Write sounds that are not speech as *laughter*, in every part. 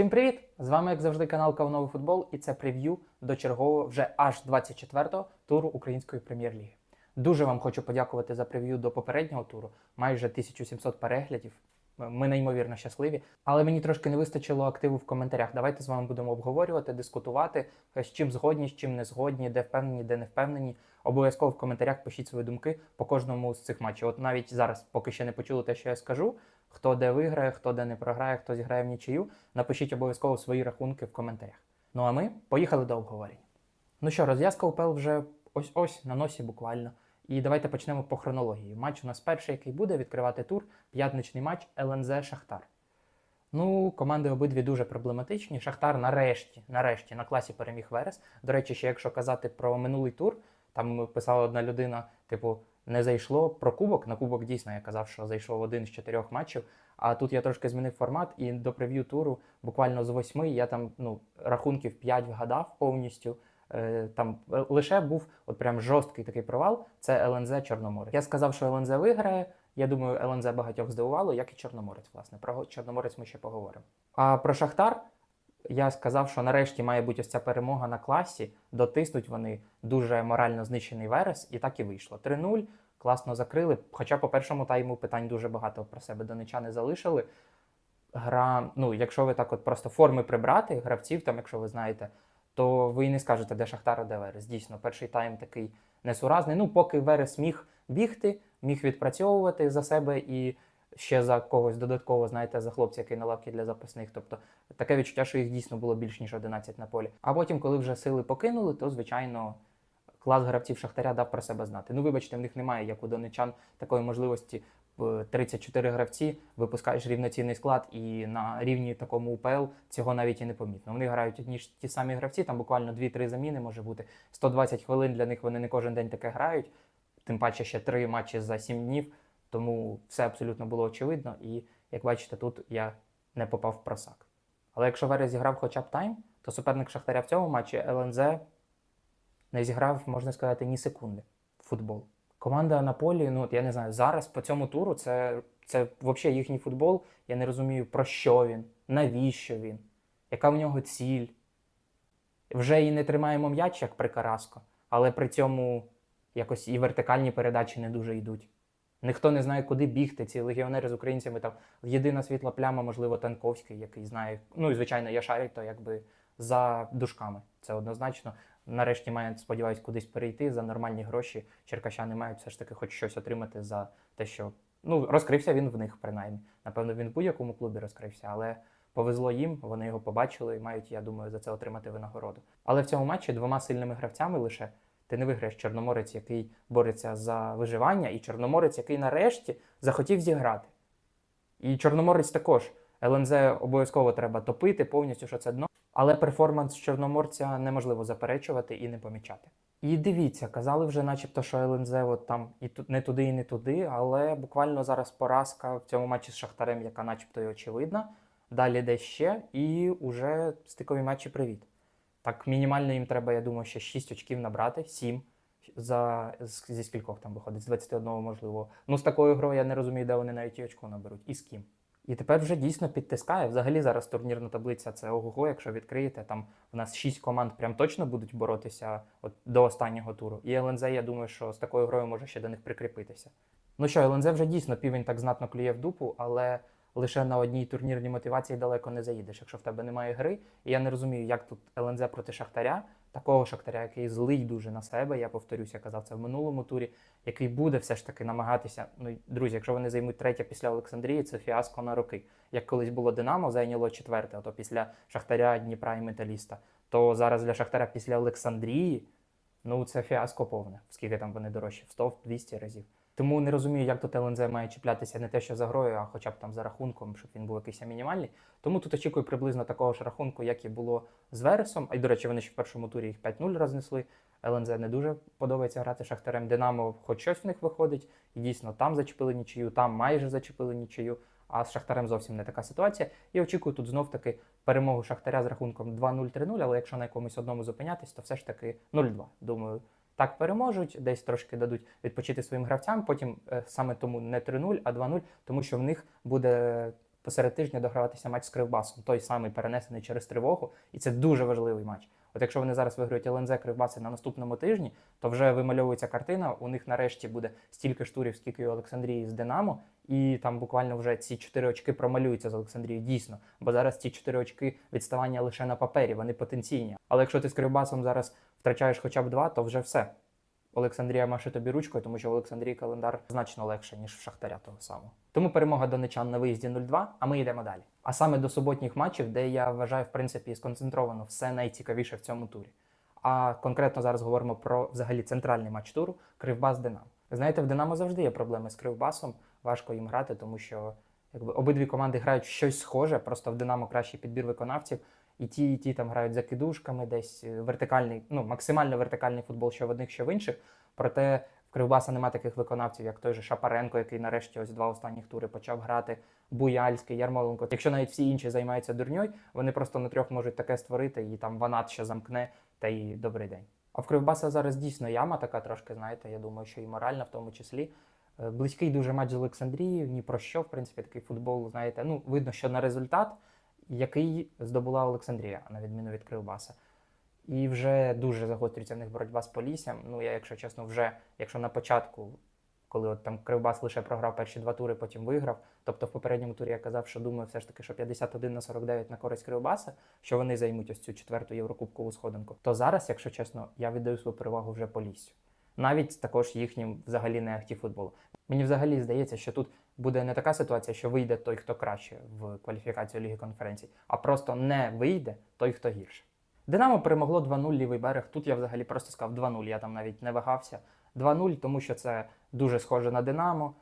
Всім привіт! З вами, як завжди, канал Кавновий футбол, і це прев'ю до чергового вже аж 24-го туру Української прем'єр-ліги. Дуже вам хочу подякувати за прев'ю до попереднього туру. Майже 1700 переглядів. Ми неймовірно щасливі, але мені трошки не вистачило активу в коментарях. Давайте з вами будемо обговорювати, дискутувати, з чим згодні, з чим не згодні, де впевнені, де не впевнені. Обов'язково в коментарях пишіть свої думки по кожному з цих матчів. От навіть зараз, поки ще не почули те, що я скажу, хто де виграє, хто де не програє, хто зіграє в нічию, напишіть обов'язково свої рахунки в коментарях. Ну а ми поїхали до обговорення. Ну що, розв'язка УПЛ вже ось ось на носі буквально. І давайте почнемо по хронології. Матч у нас перший, який буде відкривати тур, п'ятничний матч ЛНЗ Шахтар. Ну, команди обидві дуже проблематичні. Шахтар нарешті, нарешті на класі переміг Верес. До речі, ще якщо казати про минулий тур, там писала одна людина, типу, не зайшло про кубок. На кубок дійсно я казав, що зайшов один з чотирьох матчів. А тут я трошки змінив формат, і до прев'ю туру буквально з восьми я там ну, рахунків 5 вгадав повністю. Е, Там лише був от прям жорсткий такий провал. Це ЛНЗ Чорноморець. Я сказав, що ЛНЗ виграє. Я думаю, ЛНЗ багатьох здивувало, як і Чорноморець. Власне, про Чорноморець ми ще поговоримо. А про Шахтар я сказав, що нарешті має бути ось ця перемога на класі. Дотиснуть вони дуже морально знищений верес, і так і вийшло. 3-0, класно закрили. Хоча по першому тайму питань дуже багато про себе донечани залишили. Гра, ну, якщо ви так от просто форми прибрати, гравців, там, якщо ви знаєте, то ви і не скажете, де Шахтар, а де Верес. Дійсно, перший тайм такий несуразний. Ну, поки Верес міг бігти, міг відпрацьовувати за себе і ще за когось додатково, знаєте, за хлопця, який на лавці для запасних. Тобто таке відчуття, що їх дійсно було більш ніж 11 на полі. А потім, коли вже сили покинули, то звичайно. Клас гравців Шахтаря дав про себе знати. Ну, вибачте, в них немає, як у донечан, такої можливості 34 гравці, випускаєш рівноцінний склад, і на рівні такому УПЛ цього навіть і не помітно. Вони грають одні ж ті самі гравці, там буквально 2-3 заміни може бути. 120 хвилин для них вони не кожен день таке грають, тим паче ще 3 матчі за 7 днів, тому все абсолютно було очевидно. І як бачите, тут я не попав в просак. Але якщо Верес зіграв хоча б тайм, то суперник Шахтаря в цьому матчі ЛНЗ не зіграв, можна сказати, ні секунди в футбол. Команда на полі, ну я не знаю, зараз по цьому туру це, це взагалі їхній футбол. Я не розумію, про що він, навіщо він, яка в нього ціль. Вже і не тримаємо м'яч, як при Караско, але при цьому якось і вертикальні передачі не дуже йдуть. Ніхто не знає, куди бігти. Ці легіонери з українцями там єдина світла пляма, можливо, Танковський, який знає. Ну і звичайно, Яшарик, то якби за дужками. Це однозначно. Нарешті має, сподіваюсь, кудись перейти за нормальні гроші. Черкащани мають все ж таки хоч щось отримати за те, що ну розкрився він в них, принаймні. Напевно, він в будь-якому клубі розкрився, але повезло їм, вони його побачили і мають, я думаю, за це отримати винагороду. Але в цьому матчі двома сильними гравцями лише ти не виграєш Чорноморець, який бореться за виживання, і Чорноморець, який нарешті захотів зіграти. І Чорноморець також. ЛНЗ обов'язково треба топити повністю, що це дно. Але перформанс Чорноморця неможливо заперечувати і не помічати. І дивіться, казали вже, начебто, що ЛНЗ от там і тут не туди, і не туди, але буквально зараз поразка в цьому матчі з Шахтарем, яка начебто і очевидна. Далі десь ще, і уже стикові матчі привіт. Так, мінімально їм треба, я думаю, ще 6 очків набрати, 7 за, зі скількох там виходить, з 21 можливо. Ну, з такою грою я не розумію, де вони навіть і очко наберуть, і з ким. І тепер вже дійсно підтискає. Взагалі зараз турнірна таблиця це ого-го, якщо відкриєте, там у нас 6 команд прям точно будуть боротися от, до останнього туру. І ЛНЗ, я думаю, що з такою грою може ще до них прикріпитися. Ну що, ЛНЗ вже дійсно півень так знатно клює в дупу, але лише на одній турнірній мотивації далеко не заїдеш, якщо в тебе немає гри. І я не розумію, як тут ЛНЗ проти Шахтаря, такого Шахтаря, який злий дуже на себе. Я повторюся, казав це в минулому турі, який буде все ж таки намагатися. Ну, друзі, якщо вони займуть третє після Олександрії, це фіаско на роки. Як колись було Динамо, зайняло четверте, а то після Шахтаря, Дніпра і Металіста. То зараз для Шахтаря після Олександрії, ну це фіаско повне, скільки там вони дорожчі, в 100-200 разів. Тому не розумію, як тут ЛНЗ має чіплятися не те, що за грою, а хоча б там за рахунком, щоб він був якийсь мінімальний. Тому тут очікую приблизно такого ж рахунку, як і було з Вересом. А до речі, вони ще в першому турі їх 5-0 рознесли. ЛНЗ не дуже подобається грати Шахтарем. Динамо, хоч щось в них виходить, і дійсно там зачепили нічию, там майже зачепили нічию. А з Шахтарем зовсім не така ситуація. І очікую тут знов таки перемогу Шахтаря з рахунком 2-0-3-0, але якщо на якомусь одному зупинятись, то все ж таки 0-2. Думаю, так переможуть, десь трошки дадуть відпочити своїм гравцям. Потім е, саме тому не 3-0, а 2-0, тому що в них буде посеред тижня дограватися матч з Кривбасом, той самий перенесений через тривогу, і це дуже важливий матч. От якщо вони зараз виграють ЛНЗ Кривбаси на наступному тижні, то вже вимальовується картина. У них нарешті буде стільки ж турів, скільки у Олександрії з Динамо, і там буквально вже ці чотири очки промалюються з Олександрією дійсно. Бо зараз ці чотири очки відставання лише на папері, вони потенційні. Але якщо ти з Кривбасом зараз втрачаєш хоча б два, то вже все. Олександрія маше тобі ручкою, тому що в Олександрії календар значно легше, ніж в Шахтаря того самого. Тому перемога донечан на виїзді 0-2, а ми йдемо далі. А саме до суботніх матчів, де я вважаю, в принципі, сконцентровано все найцікавіше в цьому турі. А конкретно зараз говоримо про взагалі центральний матч туру Кривбас Динамо. Знаєте, в Динамо завжди є проблеми з Кривбасом, важко їм грати, тому що якби обидві команди грають щось схоже, просто в Динамо кращий підбір виконавців. І ті, і ті там грають за кидушками, десь е, вертикальний, ну максимально вертикальний футбол, що в одних, що в інших. Проте в Кривбаса немає таких виконавців, як той же Шапаренко, який нарешті ось два останніх тури почав грати. Буяльський, Ярмоленко. Якщо навіть всі інші займаються дурньою, вони просто на трьох можуть таке створити, і там ванат ще замкне, та й добрий день. А в Кривбаса зараз дійсно яма така трошки, знаєте, я думаю, що і моральна в тому числі. Е, Близький дуже матч з Олександрією, ні про що, в принципі, такий футбол, знаєте, ну, видно, що на результат, який здобула Олександрія, на відміну від Кривбаса. І вже дуже загострюється в них боротьба з Поліссям. Ну, я, якщо чесно, вже, якщо на початку, коли от там Кривбас лише програв перші два тури, потім виграв. Тобто в попередньому турі я казав, що думаю, все ж таки, що 51 на 49 на користь Кривбаса, що вони займуть ось цю четверту єврокубкову сходинку. То зараз, якщо чесно, я віддаю свою перевагу вже Поліссю. Навіть також їхнім взагалі не ахті футболу. Мені взагалі здається, що тут буде не така ситуація, що вийде той, хто краще в кваліфікацію Ліги конференцій, а просто не вийде той, хто гірше. Динамо перемогло 2-0 лівий берег. Тут я взагалі просто сказав 2-0, я там навіть не вагався. 2-0, тому що це дуже схоже на Динамо.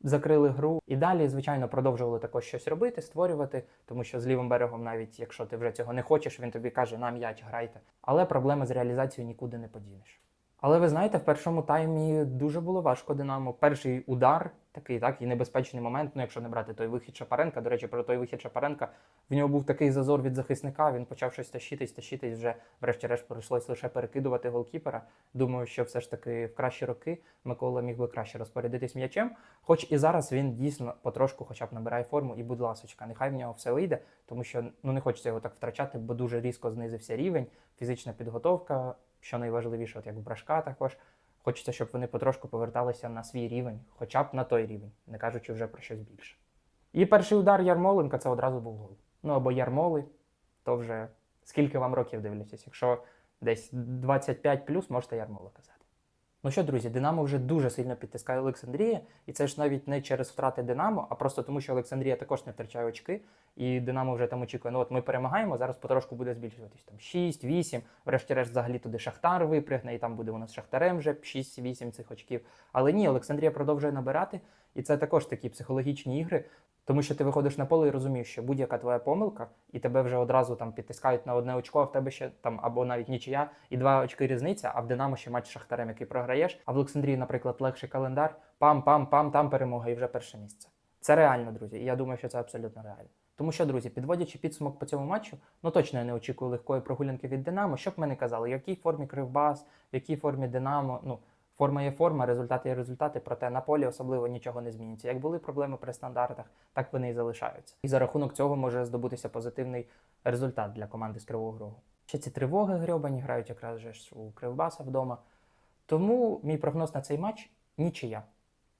Закрили гру і далі, звичайно, продовжували також щось робити, створювати, тому що з лівим берегом, навіть якщо ти вже цього не хочеш, він тобі каже, на м'яч грайте. Але проблеми з реалізацією нікуди не подінеш. Але ви знаєте, в першому таймі дуже було важко Динамо. Перший удар, такий так, і небезпечний момент. Ну, якщо не брати той вихід Шапаренка. До речі, про той вихід Шапаренка в нього був такий зазор від захисника. Він почав щось тащитись, тащитись. Вже, врешті-решт, прийшлось лише перекидувати голкіпера. Думаю, що все ж таки в кращі роки Микола міг би краще розпорядитись м'ячем. Хоч і зараз він дійсно потрошку, хоча б набирає форму, і будь ласочка, нехай в нього все вийде, тому що ну не хочеться його так втрачати, бо дуже різко знизився рівень, фізична підготовка що найважливіше, от як в Брашка також. Хочеться, щоб вони потрошку поверталися на свій рівень, хоча б на той рівень, не кажучи вже про щось більше. І перший удар Ярмоленка це одразу був гол. Ну або Ярмоли, то вже скільки вам років дивлячись. Якщо десь 25 плюс, можете Ярмола казати. Ну що, друзі, Динамо вже дуже сильно підтискає Олександрія, і це ж навіть не через втрати Динамо, а просто тому, що Олександрія також не втрачає очки, і Динамо вже там очікує. Ну от ми перемагаємо, зараз потрошку буде збільшуватись там 6, 8, врешті-решт, взагалі туди Шахтар випрягне, і там буде у нас Шахтарем вже 6-8 цих очків. Але ні, Олександрія продовжує набирати, і це також такі психологічні ігри. Тому що ти виходиш на поле і розумієш, що будь-яка твоя помилка, і тебе вже одразу там підтискають на одне очко, а в тебе ще там або навіть нічия, і два очки різниця, а в Динамо ще матч з Шахтарем, який програєш. А в Олександрії, наприклад, легший календар, пам-пам-пам, там перемога і вже перше місце. Це реально, друзі, і я думаю, що це абсолютно реально. Тому що, друзі, підводячи підсумок по цьому матчу, ну точно я не очікую легкої прогулянки від Динамо. Щоб ми не казали, в якій формі Кривбас, в якій формі Динамо. Ну форма є форма, результати є результати. Проте на полі особливо нічого не зміниться. Як були проблеми при стандартах, так вони і залишаються. І за рахунок цього може здобутися позитивний результат для команди з Кривого Рогу. Ще ці тривоги грьобані грають якраз же у Кривбаса вдома. Тому мій прогноз на цей матч нічия.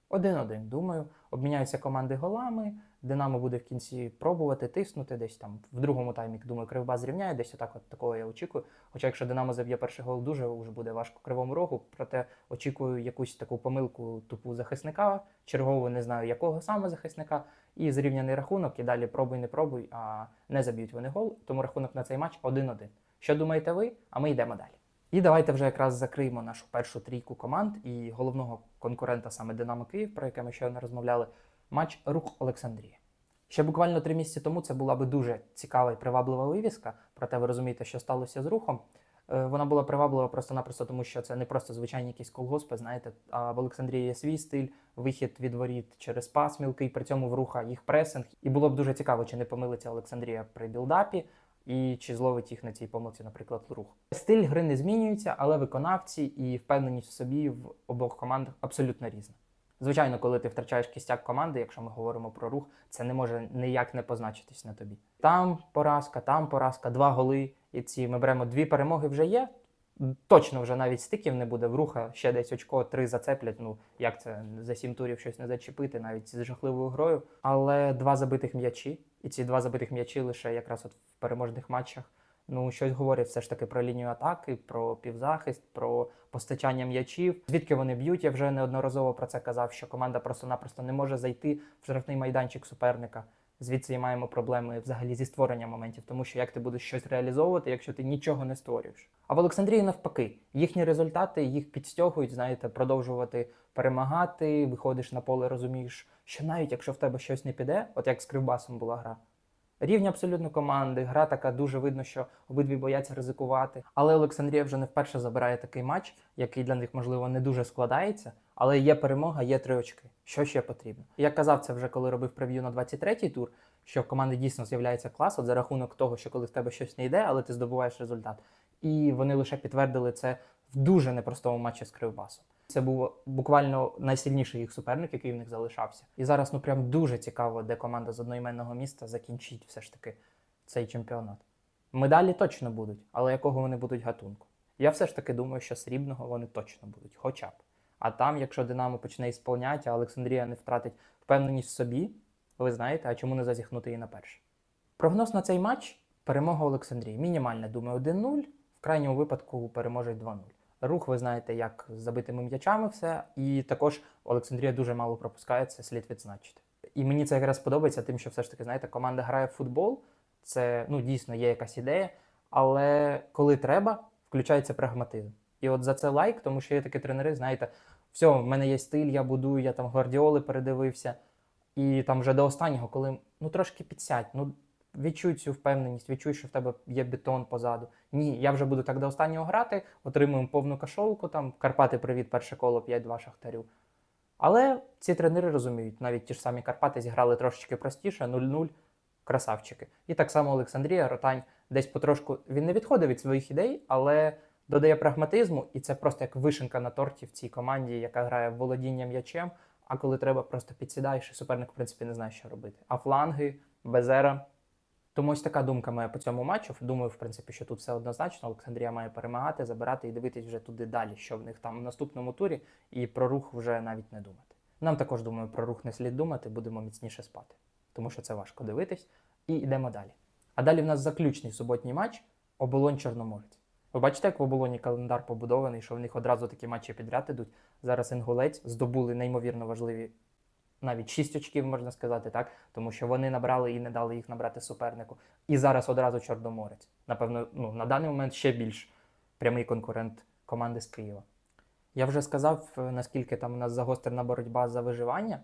Один-один, думаю, обміняються команди голами. Динамо буде в кінці пробувати тиснути десь там в другому таймі. Думаю, Кривбас зрівняє, десь отак от такого я очікую. Хоча, якщо Динамо заб'є перший гол, дуже вже буде важко кривому рогу. Проте очікую якусь таку помилку тупу захисника, чергову не знаю якого саме захисника, і зрівняний рахунок. І далі пробуй, не пробуй, а не заб'ють вони гол. Тому рахунок на цей матч 1-1. Що думаєте ви? А ми йдемо далі. І давайте вже якраз закриємо нашу першу трійку команд і головного конкурента саме Динамо Київ, про яке ми щойно розмовляли, матч Рух Олександрія. Ще буквально три місяці тому це була би дуже цікава і приваблива вивіска, проте ви розумієте, що сталося з рухом. Е, Вона була приваблива просто-напросто, тому що це не просто звичайні якісь колгоспи, знаєте, а в Олександрії є свій стиль, вихід від воріт через пас мілкий, при цьому в руха їх пресинг. І було б дуже цікаво, чи не помилиться Олександрія при білдапі, і чи зловить їх на цій помилці, наприклад, рух. Стиль гри не змінюється, але виконавці і впевненість в собі в обох командах абсолютно різна. Звичайно, коли ти втрачаєш кістяк команди, якщо ми говоримо про рух, це не може ніяк не позначитись на тобі. Там поразка, там поразка, два голи. І ці ми беремо дві перемоги вже є. Точно вже навіть стиків не буде в руха, ще десь очко, три зацеплять. Ну як це за сім турів щось не зачепити, навіть з жахливою грою. Але два забитих м'ячі, і ці два забитих м'ячі лише якраз от в переможних матчах. Ну, щось говорять все ж таки про лінію атаки, про півзахист, про постачання м'ячів. Звідки вони б'ють? Я вже неодноразово про це казав, що команда просто-напросто не може зайти в штрафний майданчик суперника. Звідси і маємо проблеми взагалі зі створенням моментів, тому що як ти будеш щось реалізовувати, якщо ти нічого не створюєш. А в Олександрії навпаки, їхні результати їх підстягують, знаєте, продовжувати перемагати. Виходиш на поле, розумієш, що навіть якщо в тебе щось не піде, от як з Кривбасом була гра. Рівні абсолютно команди, гра така дуже видно, що обидві бояться ризикувати. Але Олександрія вже не вперше забирає такий матч, який для них можливо не дуже складається. Але є перемога, є три очки. Що ще потрібно? Я казав це вже коли робив прев'ю на 23-й тур, що в команди дійсно з'являється клас, от за рахунок того, що коли в тебе щось не йде, але ти здобуваєш результат. І вони лише підтвердили це в дуже непростому матчі з Кривбасом. Це був буквально найсильніший їх суперник, який в них залишався. І зараз ну прям дуже цікаво, де команда з одноіменного міста закінчить все ж таки цей чемпіонат. Медалі точно будуть, але якого вони будуть гатунку? Я все ж таки думаю, що срібного вони точно будуть, хоча б. А там, якщо Динамо почне ісполняти, а Олександрія не втратить впевненість в собі, ви знаєте, а чому не зазіхнути її на перше? Прогноз на цей матч перемога Олександрії. Мінімальна, думаю, 1-0, в крайньому випадку переможуть 2-0. Рух, ви знаєте, як з забитими м'ячами все. І також Олександрія дуже мало пропускає, це слід відзначити. І мені це якраз подобається, тим, що все ж таки, знаєте, команда грає в футбол, це ну, дійсно є якась ідея, але коли треба, включається прагматизм. І от за це лайк, тому що є такі тренери, знаєте, все, в мене є стиль, я будую, я там гвардіоли передивився. І там вже до останнього, коли ну трошки підсядь, ну відчуй цю впевненість, відчуй, що в тебе є бетон позаду. Ні, я вже буду так до останнього грати, отримуємо повну кашолку, там Карпати, привіт, перше коло 5-2 шахтарю. Але ці тренери розуміють, навіть ті ж самі Карпати зіграли трошечки простіше, 0-0, красавчики. І так само Олександрія, Ротань десь потрошку він не відходить від своїх ідей, але додає прагматизму, і це просто як вишенка на торті в цій команді, яка грає в володіння м'ячем. А коли треба, просто підсідаєш, і суперник, в принципі, не знає, що робити. А фланги, Безера. Тому ось така думка моя по цьому матчу. Думаю, в принципі, що тут все однозначно. Олександрія має перемагати, забирати і дивитись вже туди далі, що в них там в наступному турі, і про рух вже навіть не думати. Нам також думаю, про рух не слід думати, будемо міцніше спати, тому що це важко дивитись. І йдемо далі. А далі в нас заключний суботній матч оболонь Чорноморець. Ви бачите, як в оболоні календар побудований, що в них одразу такі матчі підряд ідуть. Зараз інгулець здобули неймовірно важливі навіть 6 очків, можна сказати, так? Тому що вони набрали і не дали їх набрати супернику. І зараз одразу Чорноморець. Напевно, ну, на даний момент ще більш прямий конкурент команди з Києва. Я вже сказав, е, наскільки там у нас загострена боротьба за виживання.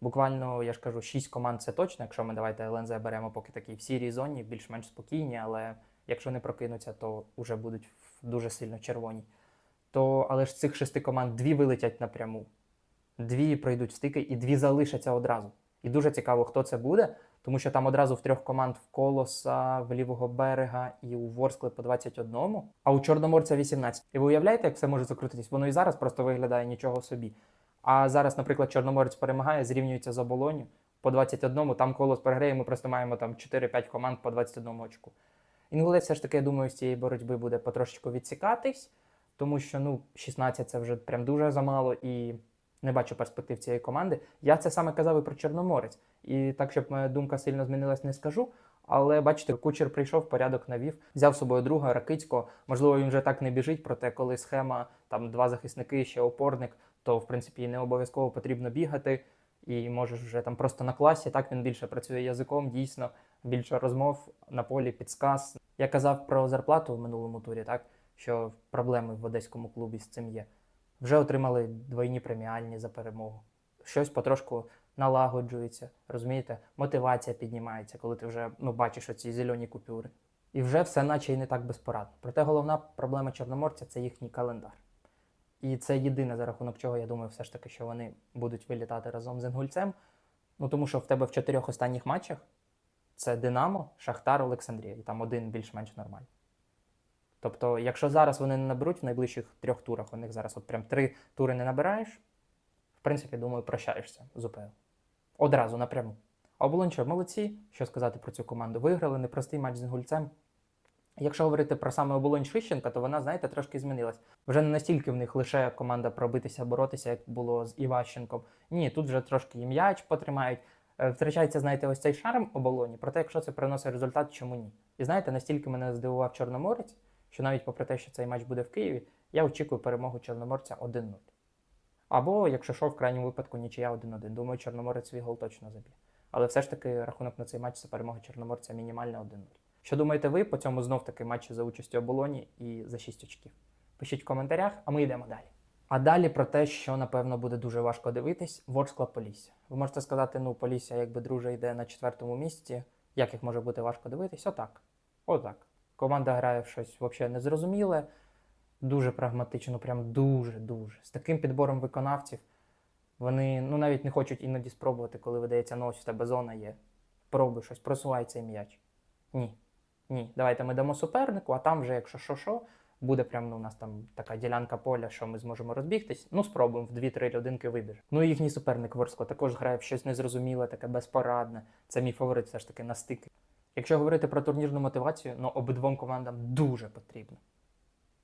Буквально, я ж кажу, 6 команд це точно. Якщо ми давайте ЛНЗ беремо поки такі в сірій зоні, більш-менш спокійні, але якщо не прокинуться, то вже будуть дуже сильно червоні. То, але ж цих шести команд дві вилетять напряму дві пройдуть стики і дві залишаться одразу. І дуже цікаво, хто це буде, тому що там одразу в трьох команд в Колоса, в лівого берега і у Ворскли по 21, а у Чорноморця 18. І ви уявляєте, як все може закрутитись? Воно і зараз просто виглядає нічого собі. А зараз, наприклад, Чорноморець перемагає, зрівнюється з оболоню по 21, там колос переграє, ми просто маємо там 4-5 команд по 21 очку. Інгулець все ж таки, я думаю, з цієї боротьби буде потрошечку відсікатись, тому що ну, 16 це вже прям дуже замало і не бачу перспектив цієї команди. Я це саме казав і про Чорноморець. І так, щоб моя думка сильно змінилась, не скажу. Але бачите, кучер прийшов, порядок навів, взяв з собою друга Ракицького. Можливо, він вже так не біжить, проте коли схема там два захисники, ще опорник, то в принципі не обов'язково потрібно бігати. І можеш вже там просто на класі. Так він більше працює язиком, дійсно більше розмов на полі, підсказ. Я казав про зарплату в минулому турі, так що проблеми в одеському клубі з цим є. Вже отримали двойні преміальні за перемогу. Щось потрошку налагоджується, розумієте? Мотивація піднімається, коли ти вже ну, бачиш оці зелені купюри. І вже все наче й не так безпорадно. Проте головна проблема Чорноморця це їхній календар. І це єдине, за рахунок чого я думаю, все ж таки, що вони будуть вилітати разом з Інгульцем. Ну тому що в тебе в чотирьох останніх матчах це Динамо, Шахтар, Олександрія, і там один більш-менш нормальний. Тобто, якщо зараз вони не наберуть в найближчих трьох турах, у них зараз от прям три тури не набираєш, в принципі, думаю, прощаєшся з УПЛ. Одразу напряму. А оболонь що, молодці, що сказати про цю команду. Виграли непростий матч з інгульцем. Якщо говорити про саме оболонь Шищенка, то вона, знаєте, трошки змінилась. Вже не настільки в них лише команда пробитися, боротися, як було з Іващенком. Ні, тут вже трошки і м'яч потримають. Е, Втрачається, знаєте, ось цей шарм оболоні. Проте, якщо це приносить результат, чому ні? І знаєте, настільки мене здивував Чорноморець, що навіть попри те, що цей матч буде в Києві, я очікую перемогу Чорноморця 1-0. Або, якщо що, в крайньому випадку нічия 1-1. Думаю, Чорноморець свій гол точно заб'є. Але все ж таки рахунок на цей матч це перемога Чорноморця мінімальна 1-0. Що думаєте ви по цьому знов таки матчі за участю оболоні і за 6 очків? Пишіть в коментарях, а ми йдемо далі. А далі про те, що напевно буде дуже важко дивитись, Ворскла Полісся. Ви можете сказати, ну Полісся, якби друже йде на четвертому місці. Як їх може бути важко дивитись? Отак. Отак. Команда грає в щось взагалі незрозуміле, дуже прагматично, прям дуже-дуже. З таким підбором виконавців вони ну, навіть не хочуть іноді спробувати, коли видається, ну ось в тебе зона є. Пробуй щось, просувай цей м'яч. Ні. Ні. Давайте ми дамо супернику, а там вже, якщо що, що, буде прям ну, у нас там така ділянка поля, що ми зможемо розбігтись. Ну, спробуємо в 2-3 людинки вибіж. Ну їхній суперник Ворскла також грає в щось незрозуміле, таке безпорадне. Це мій фаворит все ж таки на стики. Якщо говорити про турнірну мотивацію, ну обидвом командам дуже потрібно.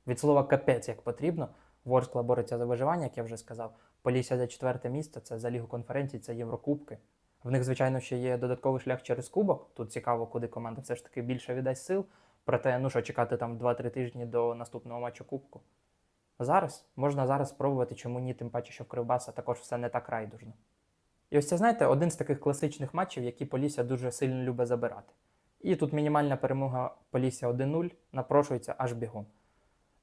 Від слова капець як потрібно. Ворскла бореться за виживання, як я вже сказав. Полісся за четверте місце, це за лігу конференцій, це Єврокубки. В них, звичайно, ще є додатковий шлях через кубок. Тут цікаво, куди команда все ж таки більше віддасть сил. Проте, ну що, чекати там 2-3 тижні до наступного матчу Кубку. Зараз можна зараз спробувати, чому ні, тим паче, що в Кривбаса також все не так райдужно. І ось це, знаєте, один з таких класичних матчів, які Полісся дуже сильно любить забирати. І тут мінімальна перемога Полісся 1-0 напрошується аж бігом.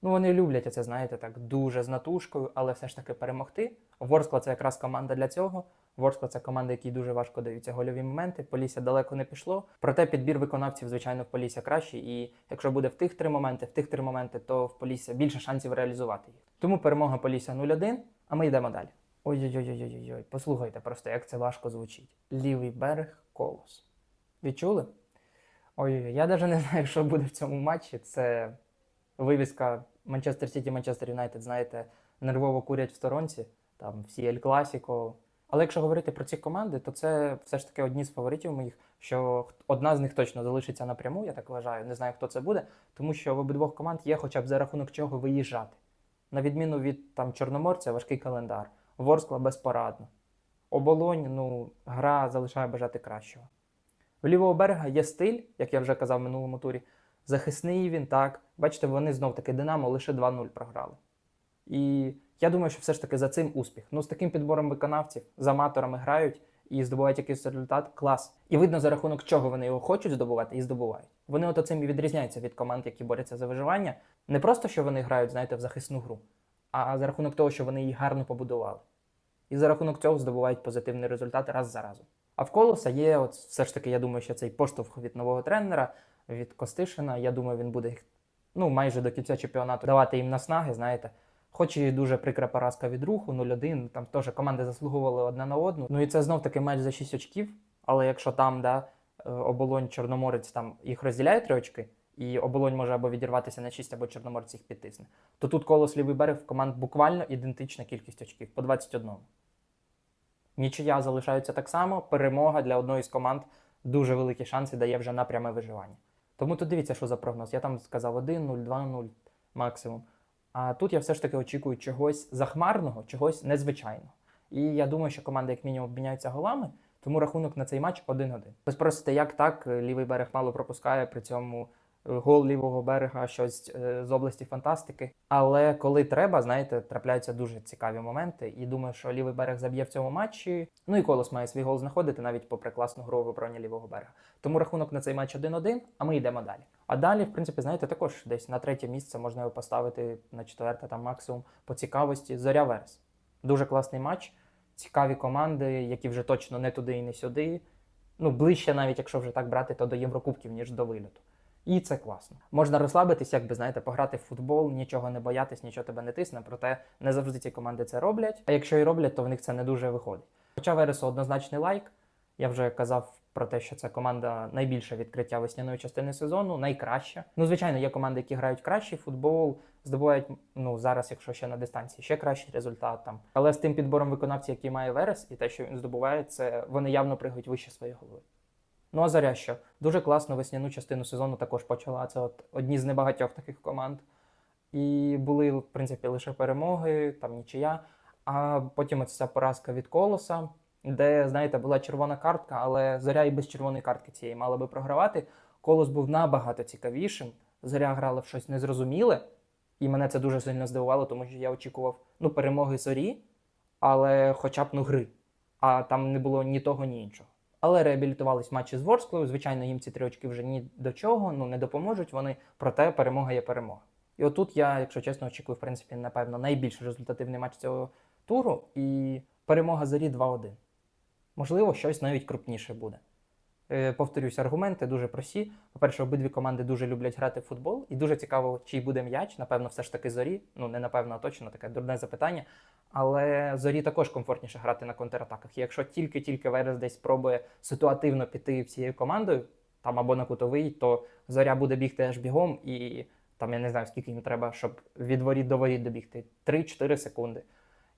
Ну, вони люблять це, знаєте, так дуже з натушкою, але все ж таки перемогти. Ворскла це якраз команда для цього. Ворскла це команда, якій дуже важко даються гольові моменти. Полісся далеко не пішло. Проте підбір виконавців, звичайно, в Полісся кращий. І якщо буде в тих три моменти, в тих три моменти, то в Полісся більше шансів реалізувати їх. Тому перемога Полісся 0-1, а ми йдемо далі. Ой-ой-ой-ой-ой, послухайте просто, як це важко звучить. Лівий берег колос. Відчули? Ой-ой-ой, я навіть не *laughs* знаю, що буде в цьому матчі. Це вивіска Манчестер Сіті, Манчестер Юнайтед, знаєте, нервово курять в сторонці, там всі Ель Класіко. Але якщо говорити про ці команди, то це все ж таки одні з фаворитів моїх, що одна з них точно залишиться напряму, я так вважаю. Не знаю, хто це буде, тому що в обидвох команд є хоча б за рахунок чого виїжджати. На відміну від там Чорноморця, важкий календар, Ворскла безпорадно. Оболонь, ну, гра залишає бажати кращого. В лівого берега є стиль, як я вже казав в минулому турі. Захисний він так. Бачите, вони знов таки Динамо лише 2-0 програли. І я думаю, що все ж таки за цим успіх. Ну, з таким підбором виконавців, з аматорами грають і здобувають якийсь результат, клас. І видно, за рахунок чого вони його хочуть здобувати і здобувають. Вони от цим і відрізняються від команд, які борються за виживання. Не просто, що вони грають, знаєте, в захисну гру, а за рахунок того, що вони її гарно побудували. І за рахунок цього здобувають позитивний результат раз за разом. А в колоса є, от все ж таки, я думаю, що цей поштовх від нового тренера, від Костишина. Я думаю, він буде їх ну, майже до кінця чемпіонату давати їм наснаги, знаєте. Хоч і дуже прикра поразка від руху, 0-1, там теж команди заслуговували одна на одну. Ну і це знов таки матч за 6 очків. Але якщо там, да, е, оболонь Чорноморець там їх розділяє три очки, і оболонь може або відірватися на 6, або Чорноморець їх підтисне, то тут колос лівий берег команд буквально ідентична кількість очків по 21. Нічия залишаються так само. Перемога для одної з команд дуже великі шанси дає вже на пряме виживання. Тому тут дивіться, що за прогноз. Я там сказав 1-0, 2-0 максимум. А тут я все ж таки очікую чогось захмарного, чогось незвичайного. І я думаю, що команди як мінімум обміняються голами, тому рахунок на цей матч 1-1. Ви спросите, як так лівий берег мало пропускає, при цьому гол лівого берега щось е, з області фантастики. Але коли треба, знаєте, трапляються дуже цікаві моменти. І думаю, що лівий берег заб'є в цьому матчі. Ну і колос має свій гол знаходити навіть попри класну гру в обороні лівого берега. Тому рахунок на цей матч 1-1, а ми йдемо далі. А далі, в принципі, знаєте, також десь на третє місце можна його поставити на четверте, там максимум по цікавості. Зоря Верес. Дуже класний матч. Цікаві команди, які вже точно не туди і не сюди. Ну, ближче, навіть якщо вже так брати, то до Єврокубків, ніж до виліту. І це класно. Можна розслабитись, якби знаєте, пограти в футбол, нічого не боятись, нічого тебе не тисне. Проте не завжди ці команди це роблять. А якщо і роблять, то в них це не дуже виходить. Хоча Вересу однозначний лайк. Я вже казав про те, що це команда найбільше відкриття весняної частини сезону, найкраща. Ну, звичайно, є команди, які грають кращий футбол, здобувають ну зараз, якщо ще на дистанції, ще кращий результат там. Але з тим підбором виконавців, який має Верес, і те, що він здобуває, це вони явно пригають вище своєї голови. Ну а заря що? Дуже класно весняну частину сезону також почала. Це от одні з небагатьох таких команд. І були, в принципі, лише перемоги, там нічия. А потім ця поразка від колоса, де, знаєте, була червона картка, але зоря і без червоної картки цієї мала би програвати. Колос був набагато цікавішим. Зоря грала в щось незрозуміле, і мене це дуже сильно здивувало, тому що я очікував ну, перемоги зорі, але хоча б ну гри. А там не було ні того, ні іншого. Але реабілітувались матчі з Ворсклою. Звичайно, їм ці три очки вже ні до чого, ну не допоможуть вони, проте перемога є перемога. І отут я, якщо чесно, очікую, в принципі, напевно, найбільш результативний матч цього туру і перемога зарі 2-1. Можливо, щось навіть крупніше буде. Е, повторюсь, аргументи дуже прості. По-перше, обидві команди дуже люблять грати в футбол, і дуже цікаво, чий буде м'яч. Напевно, все ж таки зорі. Ну, не напевно, а точно таке дурне запитання. Але зорі також комфортніше грати на контратаках. І якщо тільки-тільки Верес десь спробує ситуативно піти всією командою, там або на кутовий, то зоря буде бігти аж бігом, і там я не знаю, скільки їм треба, щоб від воріт до воріт добігти. 3-4 секунди.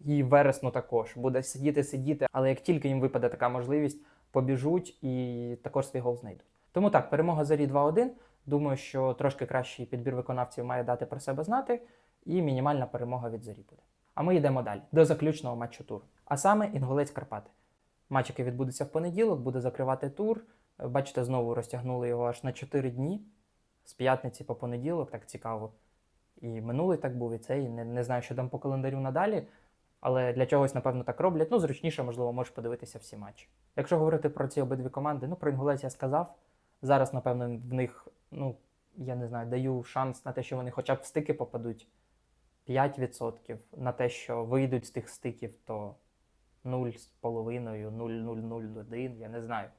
І Верес, ну також буде сидіти, сидіти, але як тільки їм випаде така можливість, побіжуть і також свій гол знайдуть. Тому так, перемога зарі 2-1. Думаю, що трошки кращий підбір виконавців має дати про себе знати, і мінімальна перемога від зарі буде. А ми йдемо далі до заключного матчу туру. А саме Інгулець Карпати. Матч, який відбудеться в понеділок, буде закривати тур. Бачите, знову розтягнули його аж на 4 дні з п'ятниці по понеділок, так цікаво. І минулий так був, і цей. Не, не знаю, що там по календарю надалі. Але для чогось, напевно, так роблять. Ну, зручніше, можливо, можеш подивитися всі матчі. Якщо говорити про ці обидві команди, ну про Інгулець я сказав. Зараз, напевно, в них, ну, я не знаю, даю шанс на те, що вони хоча б в стики попадуть 5%. На те, що вийдуть з тих стиків, то 0,5, 0,001, я не знаю.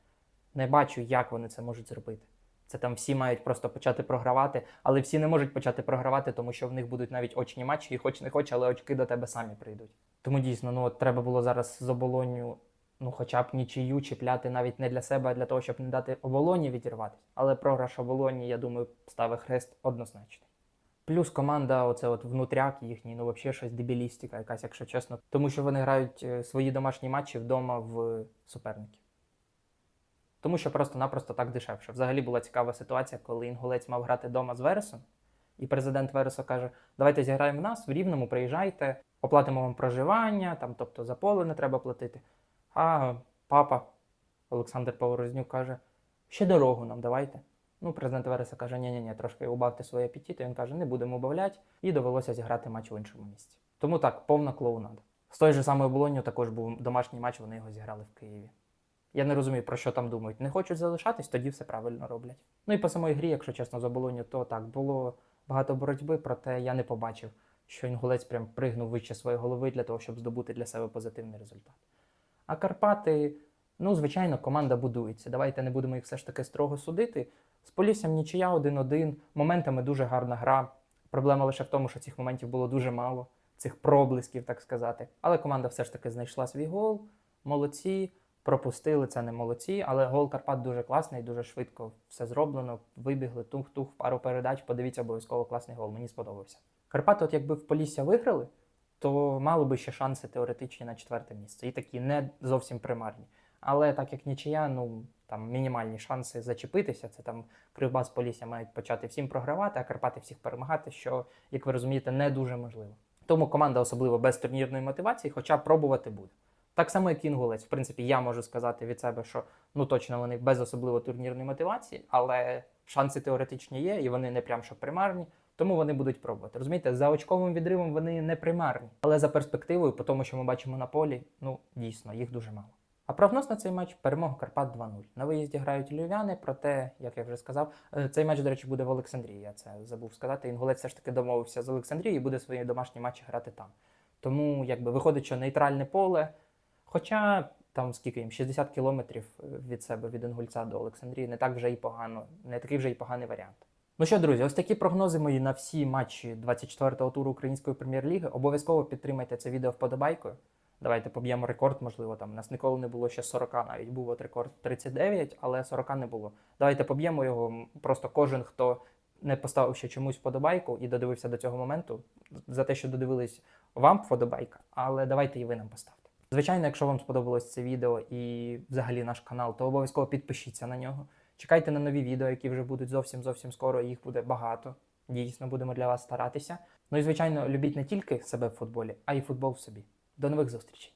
Не бачу, як вони це можуть зробити. Це там всі мають просто почати програвати, але всі не можуть почати програвати, тому що в них будуть навіть очні матчі, і хоч не хоч, але очки до тебе самі прийдуть. Тому дійсно, ну от треба було зараз з оболонню, ну хоча б нічию чіпляти навіть не для себе, а для того, щоб не дати оболоні відірватися. Але програш оболоні, я думаю, ставить хрест однозначно. Плюс команда, оце от внутряк їхній, ну взагалі щось дебілістика, якась, якщо чесно. Тому що вони грають е, свої домашні матчі вдома в суперників. Тому що просто-напросто так дешевше. Взагалі була цікава ситуація, коли інгулець мав грати вдома з Вересом, і президент Вересу каже: давайте зіграємо в нас, в Рівному, приїжджайте, оплатимо вам проживання, там, тобто за поле не треба платити. А папа Олександр Поворознюк каже: ще дорогу нам давайте. Ну, президент Вереса каже, ні ні ні трошки убавте свої апетити. Він каже, не будемо убавляти, і довелося зіграти матч в іншому місці. Тому так, повна клоунада. З тої ж самої Болонью також був домашній матч, вони його зіграли в Києві. Я не розумію, про що там думають. Не хочуть залишатись, тоді все правильно роблять. Ну і по самої грі, якщо чесно, за Болонью, то так, було багато боротьби, проте я не побачив, що інгулець прям пригнув вище своєї голови для того, щоб здобути для себе позитивний результат. А Карпати, ну, звичайно, команда будується. Давайте не будемо їх все ж таки строго судити. З Поліссям нічия 1-1, моментами дуже гарна гра. Проблема лише в тому, що цих моментів було дуже мало, цих проблисків, так сказати. Але команда все ж таки знайшла свій гол. Молодці, пропустили це не молодці, але гол Карпат дуже класний, дуже швидко все зроблено. Вибігли тух-тух, пару передач. Подивіться, обов'язково класний гол. Мені сподобався. Карпати, от якби в Полісся виграли, то мало би ще шанси теоретичні на четверте місце. І такі не зовсім примарні. Але так як нічия, ну там мінімальні шанси зачепитися. Це там Кривбас Полісся мають почати всім програвати, а Карпати всіх перемагати, що, як ви розумієте, не дуже можливо. Тому команда, особливо без турнірної мотивації, хоча пробувати буде. Так само, як інгулець. В принципі, я можу сказати від себе, що ну точно вони без особливо турнірної мотивації, але шанси теоретичні є, і вони не прям що примарні. Тому вони будуть пробувати. Розумієте, за очковим відривом вони не примарні. Але за перспективою, по тому, що ми бачимо на полі, ну дійсно, їх дуже мало. А прогноз на цей матч перемога Карпат 2-0. На виїзді грають львів'яни, проте, як я вже сказав, е, цей матч, до речі, буде в Олександрії. Я це забув сказати. Інгулець все ж таки домовився з Олександрією і буде свої домашні матчі грати там. Тому якби виходить, що нейтральне поле. Хоча там скільки їм 60 кілометрів е, від себе від Інгульця до Олександрії, не так вже і погано, не такий вже і поганий варіант. Ну що, друзі, ось такі прогнози мої на всі матчі 24-го туру Української прем'єр-ліги. Обов'язково підтримайте це відео вподобайкою. Давайте поб'ємо рекорд, можливо, там у нас ніколи не було ще 40, навіть був от рекорд 39, але 40 не було. Давайте поб'ємо його. Просто кожен, хто не поставив ще чомусь вподобайку і додивився до цього моменту, за те, що додивились вам вподобайка, але давайте і ви нам поставте. Звичайно, якщо вам сподобалось це відео і взагалі наш канал, то обов'язково підпишіться на нього. Чекайте на нові відео, які вже будуть зовсім зовсім скоро. Їх буде багато. Дійсно, будемо для вас старатися. Ну і звичайно, любіть не тільки себе в футболі, а й футбол в собі. До нових зустрічей!